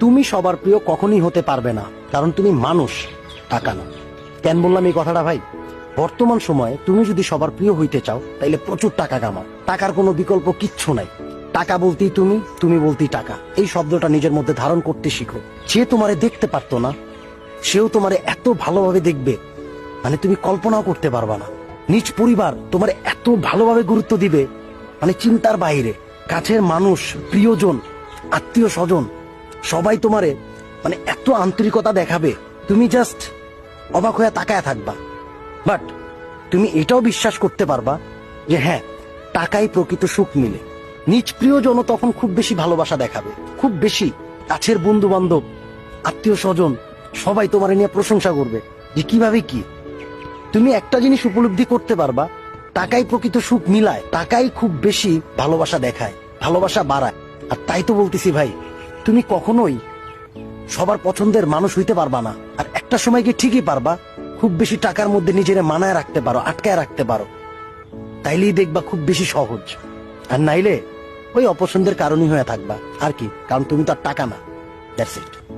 তুমি সবার প্রিয় কখনই হতে পারবে না, কারণ তুমি মানুষ টাকা না কেন বললাম এই কথাটা ভাই? বর্তমান সময়ে তুমি যদি সবার প্রিয় হইতে চাও, তাইলে প্রচুর টাকা কামাও। টাকার কোনো বিকল্প কিচ্ছু নাই। টাকা বলতেই তুমি তুমি বলতেই টাকা। এই শব্দটা নিজের মধ্যে ধারণ করতে শিখো। যে তোমারে দেখতে পারতো না, সেও তোমারে এত ভালোভাবে দেখবে মানে তুমি কল্পনাও করতে পারবা না। নিজ পরিবার তোমার এত ভালোভাবে গুরুত্ব দিবে মানে চিন্তার বাইরে। কাছের মানুষ, প্রিয়জন, আত্মীয় স্বজন সবাই তোমারে মানে এত আন্তরিকতা দেখাবে, তুমি জাস্ট অবাক হয়ে তাকায় থাকবা। বাট তুমি এটাও বিশ্বাস করতে পারবা যে হ্যাঁ টাকাই প্রকৃত সুখ মিলে। নিজ প্রিয়জনও তখন খুব বেশি ভালোবাসা দেখাবে, খুব বেশি। কাছের বন্ধু বান্ধব আত্মীয় স্বজন, সবাই তোমার নিয়ে প্রশংসা করবে যে কীভাবে কি। তুমি একটা জিনিস উপলব্ধি করতে পারবা, টাকাই প্রকৃত সুখ মিলায়, টাকাই খুব বেশি ভালোবাসা দেখায়, ভালোবাসা বাড়ায়। আর তাই তো বলতেছি ভাই তুমি কখনোই সবার পছন্দের মানুষ হইতে পারবা না। আর একটা সময় গিয়ে ঠিকই পারবা, খুব বেশি টাকার মধ্যে নিজের মানায় রাখতে পারো, আটকায় রাখতে পারো। তাইলেই দেখবা খুব বেশি সহজ। আর নাইলে ওই অপছন্দের কারণই হয়ে থাকবা। আর কি? কারণ তুমি তো আর টাকা না। That's it